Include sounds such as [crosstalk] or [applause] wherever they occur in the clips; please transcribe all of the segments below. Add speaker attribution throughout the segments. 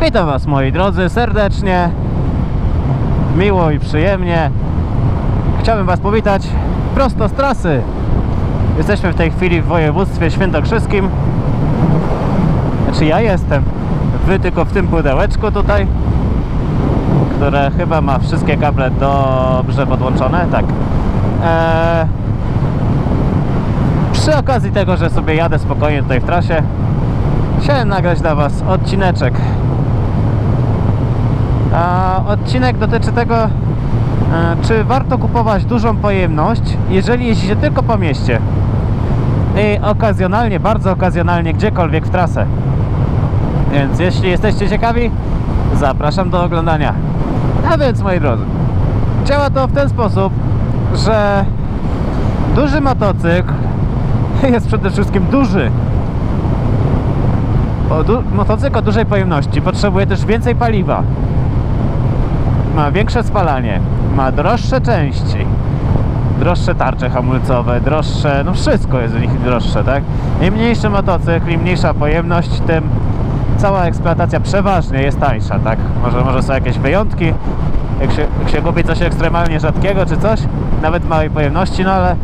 Speaker 1: Witam Was moi drodzy serdecznie, miło i przyjemnie. Chciałbym Was powitać prosto z trasy. Jesteśmy w tej chwili w województwie świętokrzyskim. Znaczy ja jestem, Wy tylko w tym pudełeczku tutaj, które chyba ma wszystkie kable dobrze podłączone. Tak. Eee, przy okazji tego, że sobie jadę spokojnie tutaj w trasie, chciałem nagrać dla Was odcineczek a odcinek dotyczy tego, e, czy warto kupować dużą pojemność, jeżeli jeździcie tylko po mieście i okazjonalnie, bardzo okazjonalnie gdziekolwiek w trasę. Więc jeśli jesteście ciekawi, zapraszam do oglądania. A więc moi drodzy, działa to w ten sposób, że duży motocykl [laughs] jest przede wszystkim duży. O, du motocykl o dużej pojemności potrzebuje też więcej paliwa ma większe spalanie, ma droższe części, droższe tarcze hamulcowe, droższe, no wszystko jest w nich droższe, tak? Im mniejszy motocykl, im mniejsza pojemność, tym cała eksploatacja przeważnie jest tańsza, tak? Może, może są jakieś wyjątki, jak się, jak się kupi coś ekstremalnie rzadkiego czy coś, nawet małej pojemności, no ale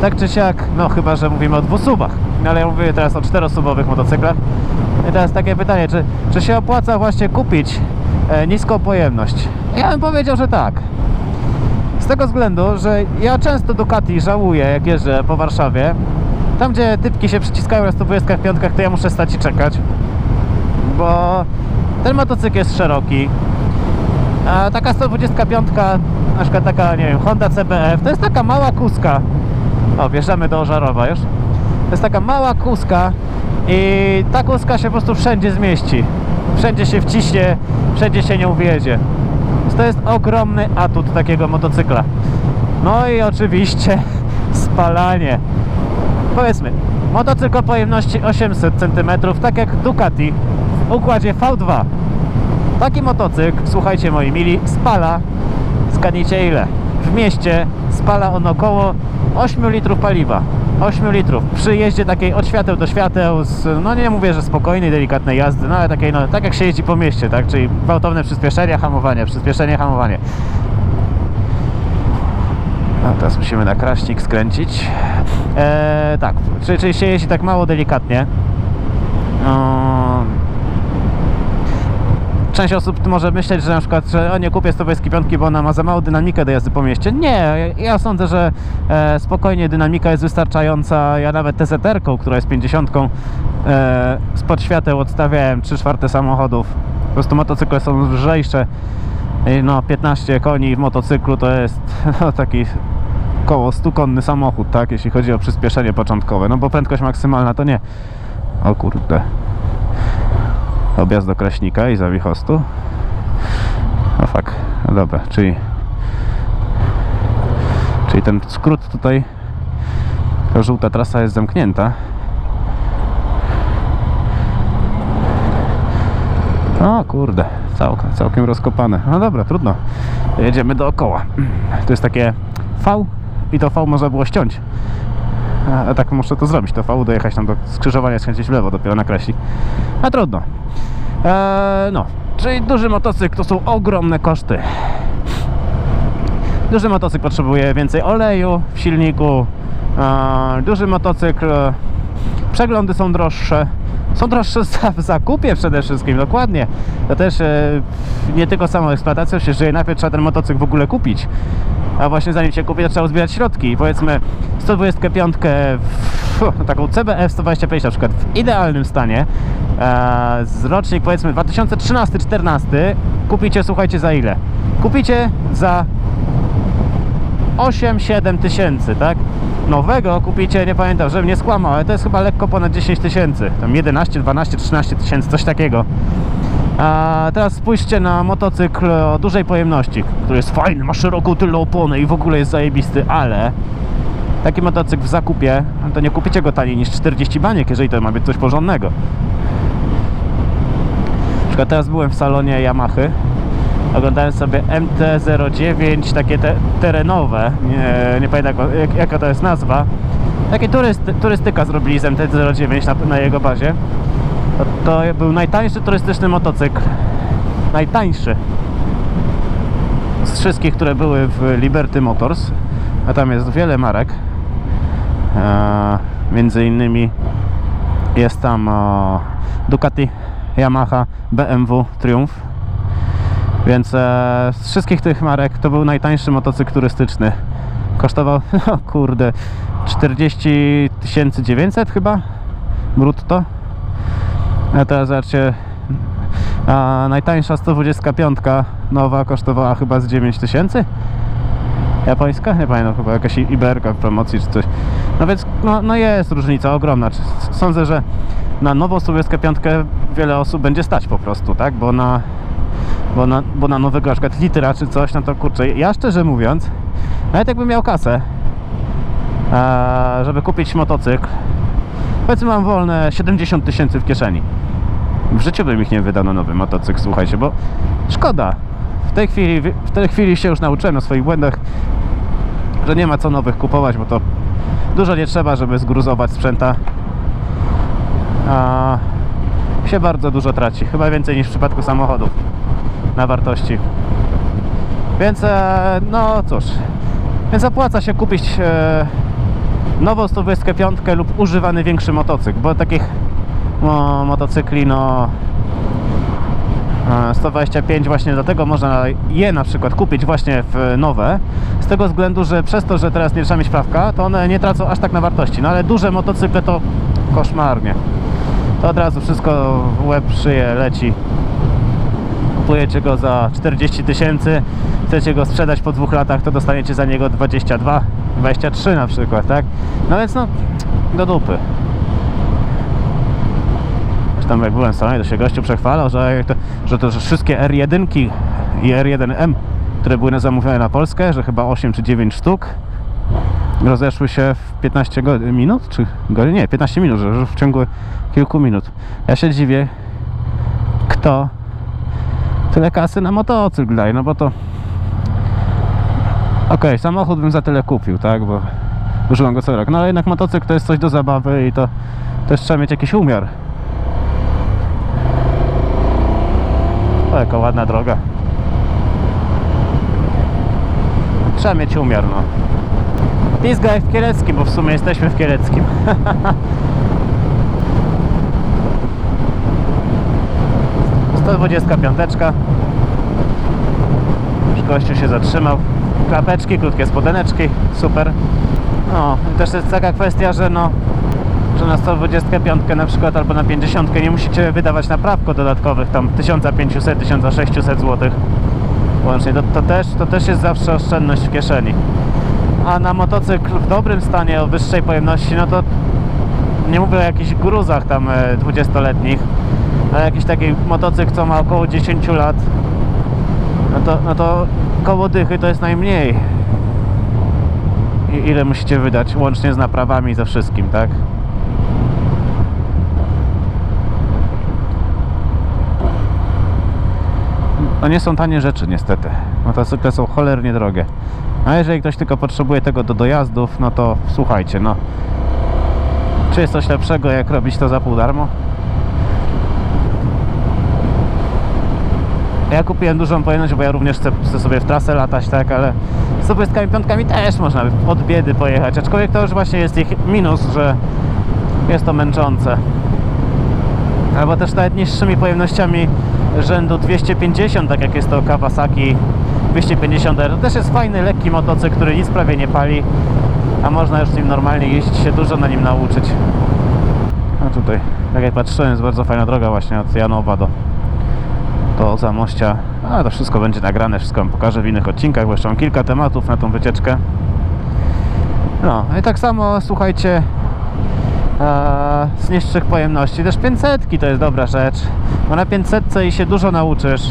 Speaker 1: tak czy siak, no chyba, że mówimy o dwusubach, no ale ja mówię teraz o czterosubowych motocyklach. I teraz takie pytanie, czy, czy się opłaca właśnie kupić e, niską pojemność? Ja bym powiedział, że tak. Z tego względu, że ja często Ducati żałuję, jak jeżdżę po Warszawie. Tam, gdzie typki się przyciskają na 125, to ja muszę stać i czekać. Bo ten motocykl jest szeroki. A taka 125, na przykład taka, nie wiem, Honda CBF, to jest taka mała kuska. O, wjeżdżamy do Ożarowa już. To jest taka mała kuska i ta kuska się po prostu wszędzie zmieści. Wszędzie się wciśnie, wszędzie się nie uwiedzie. Więc to jest ogromny atut takiego motocykla. No i oczywiście [laughs] spalanie. Powiedzmy, motocykl o pojemności 800 cm, tak jak Ducati układzie V2. Taki motocykl, słuchajcie moi mili, spala, zgadnijcie ile? W mieście spala on około 8 litrów paliwa. 8 litrów. Przy jeździe takiej od świateł do świateł, z, no nie mówię, że spokojnej, delikatnej jazdy, no ale takiej, no, tak jak się jeździ po mieście, tak? Czyli gwałtowne przyspieszenie, hamowanie, przyspieszenie, hamowanie. No, teraz musimy na kraśnik skręcić. Eee, tak, czyli, czyli się jeździ tak mało delikatnie. No, Część osób może myśleć, że na przykład, że o nie kupię 125, bo ona ma za małą dynamikę do jazdy po mieście. Nie, ja- sądzę, że e, spokojnie dynamika jest wystarczająca. Ja nawet TZR-ką, która jest 50, e, spod świateł odstawiałem 3 czwarte samochodów. Po prostu motocykle są lżejsze. I no 15 koni w motocyklu to jest [laughs] no, taki koło 100-konny samochód, tak? Jeśli chodzi o przyspieszenie początkowe. No bo prędkość maksymalna to nie. O kurde objazd do Kraśnika i Zawichostu. No fak, no dobra, czyli czyli ten skrót tutaj ta żółta trasa jest zamknięta. O kurde, całkiem, całkiem rozkopane. No dobra, trudno. Jedziemy dookoła. To jest takie V i to V można było ściąć. A, tak muszę to zrobić, to V dojechać tam do skrzyżowania, skręcić w lewo dopiero na Kraśnik. A trudno. Eee, no, czyli duży motocykl to są ogromne koszty. Duży motocykl potrzebuje więcej oleju w silniku. Eee, duży motocykl, przeglądy są droższe. Są droższe w zakupie przede wszystkim, dokładnie. To też e, nie tylko samą eksploatacją się żyje, najpierw trzeba ten motocykl w ogóle kupić. A właśnie zanim się kupi, to trzeba uzbierać środki. Powiedzmy 125, w, [laughs] taką CBF 125 na przykład w idealnym stanie, e, z rocznik powiedzmy 2013-14, kupicie, słuchajcie, za ile? Kupicie za 8-7 tysięcy, tak? Nowego kupicie, nie pamiętam, żebym nie skłamał, ale to jest chyba lekko ponad 10 tysięcy. Tam 11, 12, 13 tysięcy, coś takiego. A teraz spójrzcie na motocykl o dużej pojemności, który jest fajny, ma szeroką tylną oponę i w ogóle jest zajebisty, ale taki motocykl w zakupie, to nie kupicie go taniej niż 40 baniek, jeżeli to ma być coś porządnego. Na przykład teraz byłem w salonie Yamahy Oglądałem sobie MT-09, takie te, terenowe, nie, nie pamiętam jak, jak, jaka to jest nazwa. Takie turysty, turystyka zrobili z MT-09 na, na jego bazie. To, był najtańszy turystyczny motocykl. Najtańszy z wszystkich, które były w Liberty Motors. A tam jest wiele marek. E, między innymi jest tam e, Ducati, Yamaha, BMW, Triumph. Więc e, z wszystkich tych marek to był najtańszy motocykl turystyczny. Kosztował, [laughs] no kurde, 40 900 chyba brutto. A teraz zobaczcie, a najtańsza 125 nowa kosztowała chyba z 9000 japońska? Nie pamiętam, chyba jakaś Iberka w promocji czy coś. No więc no, no jest różnica ogromna. Sądzę, że na nową 125 wiele osób będzie stać po prostu, tak? Bo na, bo na, bo na nowego na przykład litra czy coś, no to kurczę, ja szczerze mówiąc, nawet jakbym miał kasę, żeby kupić motocykl, powiedzmy mam wolne 70 tysięcy w kieszeni. W życiu bym ich nie wydał na nowy motocykl, słuchajcie, bo szkoda. W tej chwili, w tej chwili się już nauczyłem na swoich błędach, że nie ma co nowych kupować, bo to dużo nie trzeba, żeby zgruzować sprzęta. A się bardzo dużo traci, chyba więcej niż w przypadku samochodów na wartości. Więc e, no cóż, więc opłaca się kupić e, nową 125 lub używany większy motocykl, bo takich motocykli no e, 125 właśnie dlatego można je na przykład kupić właśnie w nowe. Z tego względu, że przez to, że teraz nie trzeba mieć prawka to one nie tracą aż tak na wartości. No ale duże motocykle to koszmarnie. To od razu wszystko w łeb szyję leci. Kupujecie go za 40 tysięcy chcecie go sprzedać po dwóch latach to dostaniecie za niego 22 23 na przykład tak? No więc no do dupy tam jak byłem w salonie, to się gościu przechwalał, że, to, że to że wszystkie R1 i R1M, które były zamówione na Polskę, że chyba 8 czy 9 sztuk, rozeszły się w 15 go- minut, czy godzin? Nie, 15 minut, że, w ciągu kilku minut. Ja się dziwię, kto tyle kasy na motocykl daje, no bo to okej, samochód bym za tyle kupił, tak, bo używam go co rok, no ale jednak motocykl to jest coś do zabawy i to też trzeba mieć jakiś umiar. Jaka ładna droga. Trzeba mieć umiar, no. Pizgaj w Kieleckim, bo w sumie jesteśmy w Kieleckim. [laughs] Piąteczka. Już gościu się zatrzymał. Klapeczki, krótkie spodeneczki, super. No, też jest taka kwestia, że no że na 125 na przykład albo na 50 nie musicie wydawać naprawko dodatkowych tam 1500-1600 zł łącznie, to, to, też, to też jest zawsze oszczędność w kieszeni. A na motocykl w dobrym stanie o wyższej pojemności no to nie mówię o jakichś gruzach tam e, 20-letnich ale jakiś taki motocykl co ma około 10 lat no to, no to koło dychy to jest najmniej. I ile musicie wydać łącznie z naprawami i ze wszystkim, tak? To nie są tanie rzeczy niestety. Motocykle są cholernie drogie. A jeżeli ktoś tylko potrzebuje tego do dojazdów, no to słuchajcie, no. Czy jest coś lepszego jak robić to za pół darmo? Ja kupiłem dużą pojemność, bo ja również chcę, chcę sobie w trasę latać, tak, ale z 125 też można od biedy pojechać, aczkolwiek to już właśnie jest ich minus, że jest to męczące. Albo też nawet niższymi pojemnościami rzędu 250, tak jak jest to Kawasaki 250R. To też jest fajny, lekki motocykl, który nic prawie nie pali, a można już z nim normalnie jeździć, się dużo na nim nauczyć. A tutaj, tak jak patrzyłem, jest bardzo fajna droga właśnie od Janowa do, do Zamościa. A to wszystko będzie nagrane, wszystko wam pokażę w innych odcinkach, bo jeszcze mam kilka tematów na tą wycieczkę. No i tak samo, słuchajcie, z niższych pojemności. Też 500 to jest dobra rzecz, bo na 500 i się dużo nauczysz.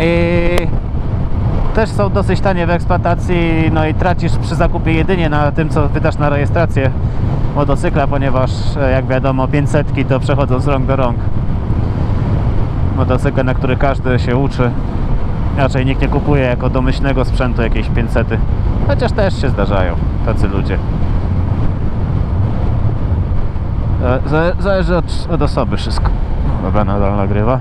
Speaker 1: I też są dosyć tanie w eksploatacji, no i tracisz przy zakupie jedynie na tym, co wydasz na rejestrację motocykla, ponieważ e, jak wiadomo 500 to przechodzą z rąk do rąk. motocykle, na który każdy się uczy. Raczej nikt nie kupuje jako domyślnego sprzętu jakieś 500. Chociaż też się zdarzają tacy ludzie. E, Zale- Zależy od, od osoby wszystko. Dobra, nadal nagrywa.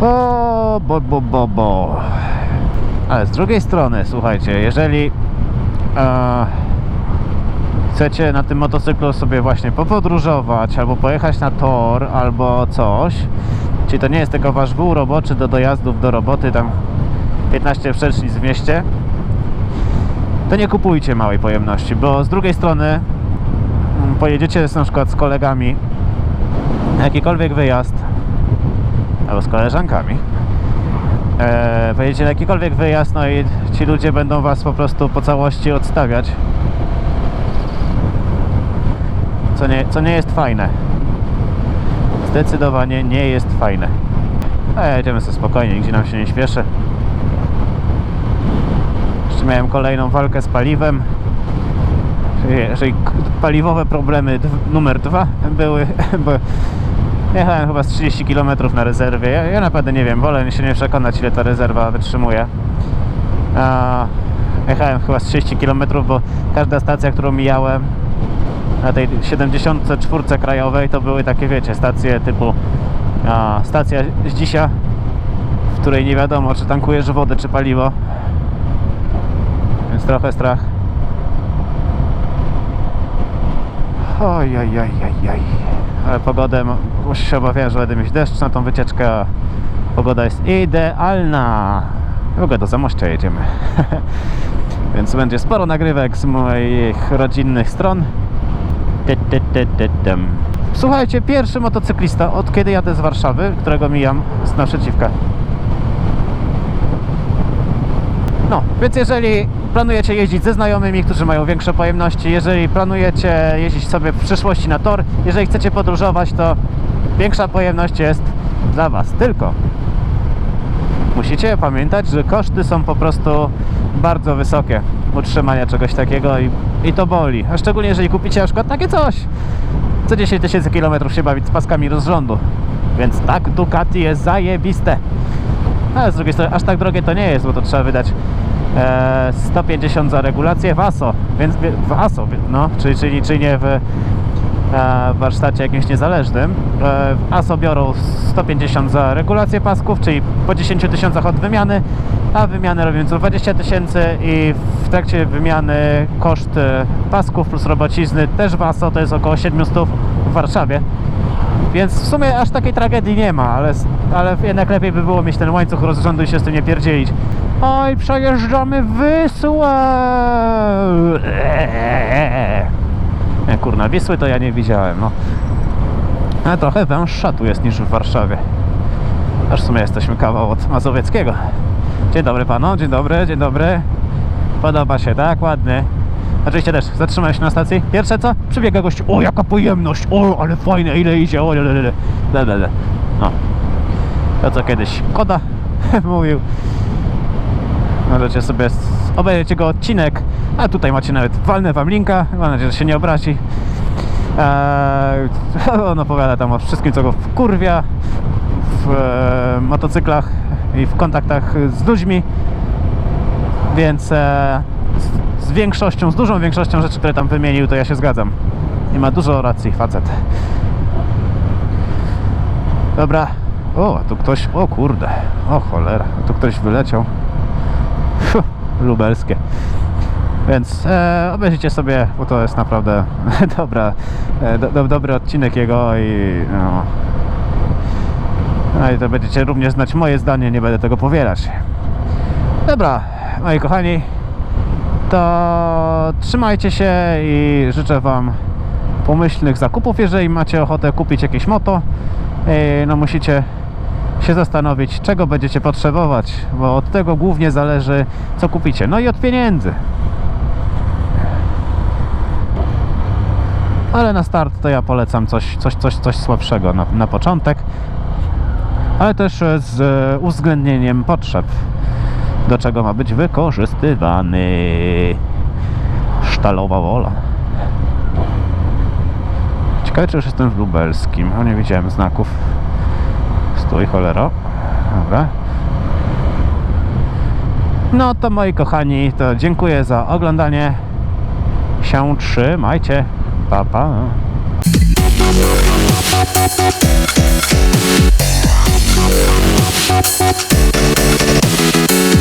Speaker 1: O, bo, bo, bo, bo. Ale z drugiej strony, słuchajcie, jeżeli e, chcecie na tym motocyklu sobie właśnie popodróżować, albo pojechać na tor, albo coś, czyli to nie jest tylko wasz wół roboczy do dojazdów do roboty, tam 15 przecznic w mieście, to nie kupujcie małej pojemności, bo z drugiej strony pojedziecie z, na przykład z kolegami na jakikolwiek wyjazd, albo z koleżankami, e, pojedziecie na jakikolwiek wyjazd, no i ci ludzie będą was po prostu po całości odstawiać, co nie, co nie jest fajne. Zdecydowanie nie jest fajne. A jedziemy sobie spokojnie, nigdzie nam się nie śpieszy. Jeszcze miałem kolejną walkę z paliwem. Jeżeli paliwowe problemy numer dwa były, [laughs] bo jechałem chyba z 30 km na rezerwie. Ja, ja naprawdę nie wiem, wolę się nie przekonać ile ta rezerwa wytrzymuje. A, jechałem chyba z 30 km, bo każda stacja, którą mijałem na tej 74 krajowej to były takie, wiecie, stacje typu a, stacja z dzisiaj, w której nie wiadomo, czy tankujesz wodę, czy paliwo. Więc trochę strach. Oj, oj, oj, oj, oj. Ale pogodę, już się obawiałem, że będę mieć deszcz na tą wycieczkę. Pogoda jest idealna. W ogóle do Zamościa jedziemy. [laughs] Więc będzie sporo nagrywek z moich rodzinnych stron. Słuchajcie, pierwszy motocyklista od kiedy jadę z Warszawy, którego mijam z naprzeciwka. No, więc jeżeli planujecie jeździć ze znajomymi, którzy mają większe pojemności, jeżeli planujecie jeździć sobie w przyszłości na tor, jeżeli chcecie podróżować, to większa pojemność jest dla Was. Tylko musicie pamiętać, że koszty są po prostu bardzo wysokie utrzymania czegoś takiego i, i to boli. A szczególnie jeżeli kupicie na przykład takie coś. Co 10 tysięcy kilometrów się bawić z paskami rozrządu. Więc tak, Ducati jest zajebiste. Ale z drugiej strony aż tak drogie to nie jest, bo to trzeba wydać 150 za regulację w ASO, więc w ASO, no, czyli, czyli, czyli nie w e, warsztacie jakimś niezależnym. E, w ASO biorą 150 za regulację pasków, czyli po 10 tysiącach od wymiany, a wymianę robią co 20 tysięcy i w trakcie wymiany koszt e, pasków plus robocizny też w ASO to jest około 700 w Warszawie. Więc w sumie aż takiej tragedii nie ma, ale, ale jednak lepiej by było mieć ten łańcuch rozrządu i się z tym nie pierdzielić. Oj, przejeżdżamy Wisłę! Nie, kurna, Wisły to ja nie widziałem, no. Ale trochę węższa tu jest niż w Warszawie. Aż w sumie jesteśmy kawał od Mazowieckiego. Dzień dobry panu, dzień dobry, dzień dobry. Podoba się, tak? Ładny. Oczywiście też, zatrzymałem się na stacji. Pierwsze co? Przybiega gość, o jaka pojemność, o ale fajne, ile idzie, o lele, lele, lele. No. To co kiedyś Koda [laughs] mówił. Możecie sobie s- obejrzeć jego odcinek, a tutaj macie nawet, walnę wam linka, mam nadzieję, że się nie obrazi. Eee, [laughs] on opowiada tam o wszystkim, co go wkurwia w e, motocyklach i w kontaktach z ludźmi. Więc e, z, z większością, z dużą większością rzeczy, które tam wymienił, to ja się zgadzam. I ma dużo racji facet. Dobra. O, tu ktoś, o kurde, o cholera, tu ktoś wyleciał. Lubelskie. Więc e, obejrzyjcie sobie, bo to jest naprawdę [laughs] dobra, e, do, do, dobry odcinek jego i no, no i to będziecie również znać moje zdanie, nie będę tego powielać. Dobra, moi kochani, to trzymajcie się i życzę Wam pomyślnych zakupów, jeżeli macie ochotę kupić jakieś moto. e, No musicie się zastanowić, czego będziecie potrzebować, bo od tego głównie zależy, co kupicie. No i od pieniędzy. Ale na start to ja polecam coś, coś, coś, coś słabszego na, na początek, ale też e, z e, uwzględnieniem potrzeb, do czego ma być wykorzystywany. Sztalowa wola. Ciekawe, czy już jestem w lubelskim. O, nie widziałem znaków. Stój, cholero. Dobra. No to moi kochani, to dziękuję za oglądanie. Się trzymajcie. Pa, pa. Thank you.